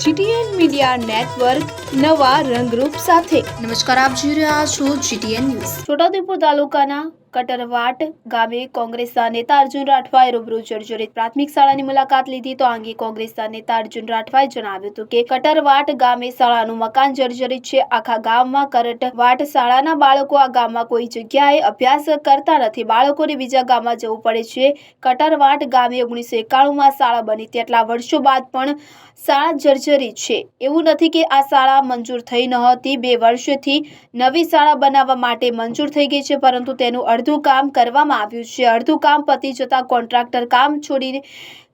GTN media network નવા રંગરૂપ સાથે. નમસ્કાર આપ જોઈ રહ્યા છો જીટીએન ન્યૂઝ. છોટાઉદેપુર તાલુકાના કટરવાટ ગામે કોંગ્રેસના નેતા અર્જુન રાઠવાએ રૂબરૂ જર્જરિત પ્રાથમિક શાળાની મુલાકાત લીધી. તો અંગે કોંગ્રેસના નેતા અર્જુન રાઠવાએ જણાવ્યું હતું કે કટરવાટ ગામે શાળાનું મકાન જર્જરિત છે. આખા ગામમાં કરટવાટ શાળાના બાળકો આ ગામમાં કોઈ જગ્યાએ અભ્યાસ કરતા નથી. બાળકોને બીજા ગામમાં જવું પડે છે. કટરવાટ ગામે ઓગણીસો એકાણુંમાં શાળા બની. તેટલા વર્ષો બાદ પણ શાળા જર્જરિત છે. એવું નથી કે આ શાળા મંજૂર થઈ નહોતી. બે વર્ષથી નવી શાળા બનાવવા માટે મંજૂર થઈ ગઈ છે, પરંતુ તેનું અડધું કામ કરવામાં આવ્યું છે. અડધું કામ પતી જતાં કોન્ટ્રાક્ટર કામ છોડીને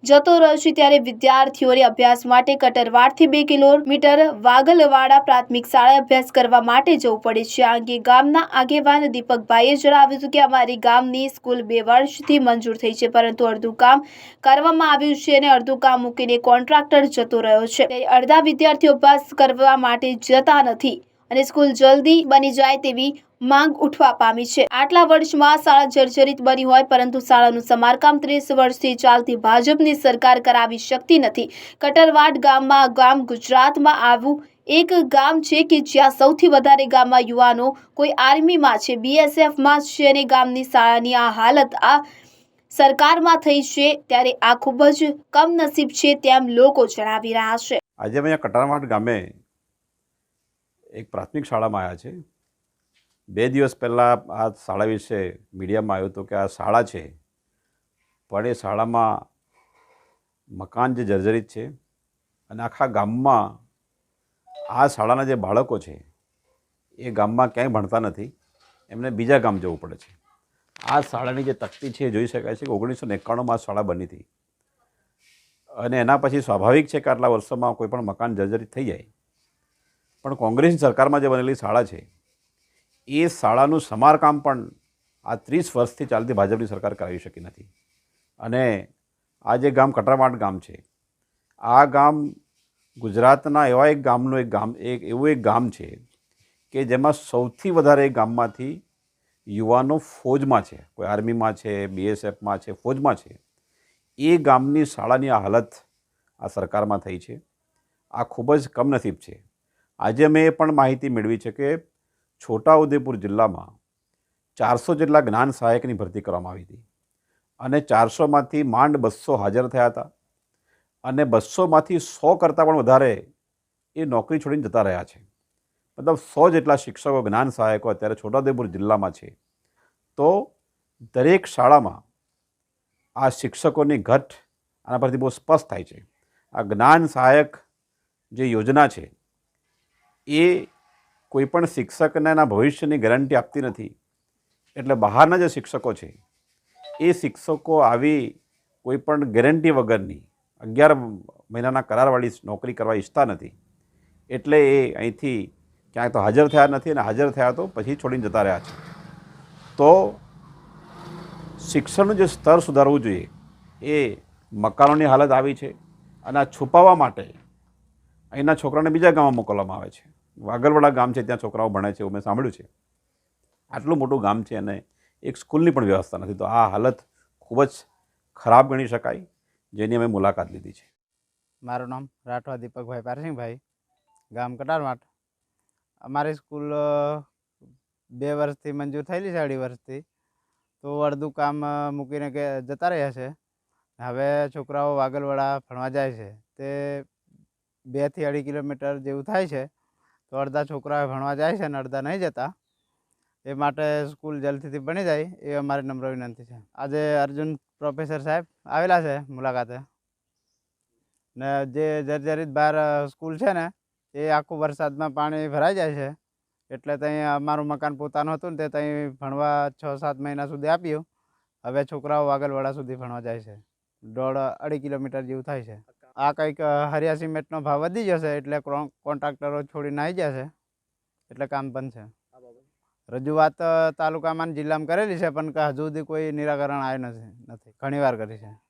જતો રહ્યો છે ત્યારે વિદ્યાર્થીઓને અભ્યાસ માટે કટરવાડથી બે કિલોમીટર વાગલવાડા પ્રાથમિક શાળાએ અભ્યાસ કરવા માટે જવું પડે છે. આ અંગે ગામના આગેવાન દીપકભાઈએ જણાવ્યું હતું કે અમારી ગામની સ્કૂલ બે વર્ષથી મંજૂર થઈ છે, પરંતુ અડધું કામ કરવામાં આવ્યું છે અને અડધું કામ મૂકીને કોન્ટ્રાક્ટર જતો રહ્યો છે. અડધા વિદ્યાર્થીઓ અભ્યાસ કરવા માટે જતા નથી અને સ્કૂલ જલ્દી બની જાય તેવી માંગ ઉઠવા પામી છે. આટલા વર્ષમાં શાળા જર્જરિત બની હોય, પરંતુ શાળાનું સમારકામ ત્રીસ વર્ષથી ચાલતી ભાજપની સરકાર કરાવી શકતી નથી. કટરવાડ ગામમાં ગામ ગુજરાતમાં આવું એક ગામ છે કે જ્યાં સૌથી વધારે ગામમાં યુવાનો કોઈ આર્મીમાં છે, બીએસએફમાં છે અને ગામની શાળાની આ હાલત આ સરકારમાં થઈ છે ત્યારે આ ખૂબ જ કમનસીબ છે તેમ લોકો જણાવી રહ્યા છે. આજે અમે કટારવાડ ગામે એક પ્રાથમિક શાળામાં આવ્યા છે બે દિવસ પહેલાં આ શાળા વિશે મીડિયામાં આવ્યું હતું કે આ શાળા છે, પણ એ શાળામાં મકાન જે જર્જરિત છે અને આખા ગામમાં આ શાળાના જે બાળકો છે, એ ગામમાં ક્યાંય ભણતા નથી. એમને બીજા ગામ જવું પડે છે. આ શાળાની જે તકતી છે એ જોઈ શકાય છે કે ઓગણીસો એકાણુંમાં શાળા બની હતી. અને એના પછી સ્વાભાવિક છે કે આટલા વર્ષોમાં કોઈ પણ મકાન જર્જરિત થઈ જાય. પણ કોંગ્રેસની સરકારમાં જે બનેલી શાળા છે એ શાળાનું સમારકામ પણ આ ત્રીસ વર્ષથી ચાલતી ભાજપની સરકાર કરાવી શકી નથી. અને આ જે ગામ કટરામાટ ગામ છે, આ ગામ ગુજરાતના એવા એક ગામનું એક ગામ, એક એવું એક ગામ છે કે જેમાં સૌથી વધારે એ ગામમાંથી યુવાનો ફોજમાં છે. કોઈ આર્મીમાં છે, બીએસએફમાં છે, ફોજમાં છે. એ ગામની શાળાની આ હાલત આ સરકારમાં થઈ છે. આ ખૂબ જ કમનસીબ છે. આજે મેં પણ માહિતી મેળવી છે કે છોટાઉદેપુર જિલ્લામાં ચારસો જેટલા જ્ઞાન સહાયકની ભરતી કરવામાં આવી હતી અને ચારસોમાંથી માંડ બસો હાજર થયા હતા અને બસોમાંથી સો કરતાં પણ વધારે એ નોકરી છોડીને જતા રહ્યા છે. મતલબ સો જેટલા શિક્ષકો, જ્ઞાન સહાયકો અત્યારે છોટાઉદેપુર જિલ્લામાં છે. તો દરેક શાળામાં આ શિક્ષકોની ઘટ આના પરથી બહુ સ્પષ્ટ થાય છે. આ જ્ઞાન સહાયક જે યોજના છે એ કોઈપણ શિક્ષકને એના ભવિષ્યની ગેરંટી આપતી નથી. એટલે બહારના જે શિક્ષકો છે, એ શિક્ષકો આવી કોઈપણ ગેરંટી વગરની અગિયાર મહિનાના કરારવાળી નોકરી કરવા ઈચ્છતા નથી. એટલે એ અહીંથી ક્યાંય તો હાજર થયા નથી અને હાજર થયા તો પછી છોડીને જતા રહ્યા છે. તો શિક્ષણનું જે સ્તર સુધારવું જોઈએ, એ મકાનોની હાલત આવી છે અને આ છુપાવવા માટે અહીંના છોકરાને બીજા ગામમાં મોકલવામાં આવે છે. વાગલવાડા ગામ છે, ત્યાં છોકરાઓ ભણે છે એવું મેં સાંભળ્યું છે. આટલું મોટું ગામ છે અને એક સ્કૂલની પણ વ્યવસ્થા નથી. તો આ હાલત ખૂબ જ ખરાબ ગણી શકાય, જેની અમે મુલાકાત લીધી છે. મારું નામ રાઠવા દીપકભાઈ પારસિંગભાઈ ગામ કટારમાટ અમારી સ્કૂલ બે વર્ષથી મંજૂર થયેલી છે, અઢી વર્ષથી. તો અડધું કામ મૂકીને કે, જતા રહ્યા છે. હવે છોકરાઓ વાગલવાડા ભણવા જાય છે. તે બેથી અઢી કિલોમીટર જેવું થાય છે. તો અડધા છોકરાઓ ભણવા જાય છે અને અડધા નહીં જતા. એ માટે સ્કૂલ જલ્દીથી બની જાય, એ અમારી નમ્ર વિનંતી છે. આજે અર્જુન પ્રોફેસર સાહેબ આવેલા છે મુલાકાતે. ને જે જર્જરિત બહાર સ્કૂલ છે ને, એ આખું વરસાદમાં પાણી ભરાઈ જાય છે. એટલે ત્યાં અમારું મકાન પોતાનું હતું ને તે ત્યાં ભણવા છ સાત મહિના સુધી આપ્યું. હવે છોકરાઓ વાગલવાડા સુધી ભણવા જાય છે. દોઢ અઢી કિલોમીટર જેવું થાય છે. આ કંઈક હરિયા સિમેન્ટનો ભાવ વધી જશે એટલે કોન- કોન્ટ્રાક્ટરો છોડીને આવી જશે. એટલે કામ બંધ છે. રજૂઆત તાલુકામાં જિલ્લામાં કરેલી છે પણ હજુ સુધી કોઈ નિરાકરણ આવ્યું નથી નથી. ઘણીવાર કરી છે.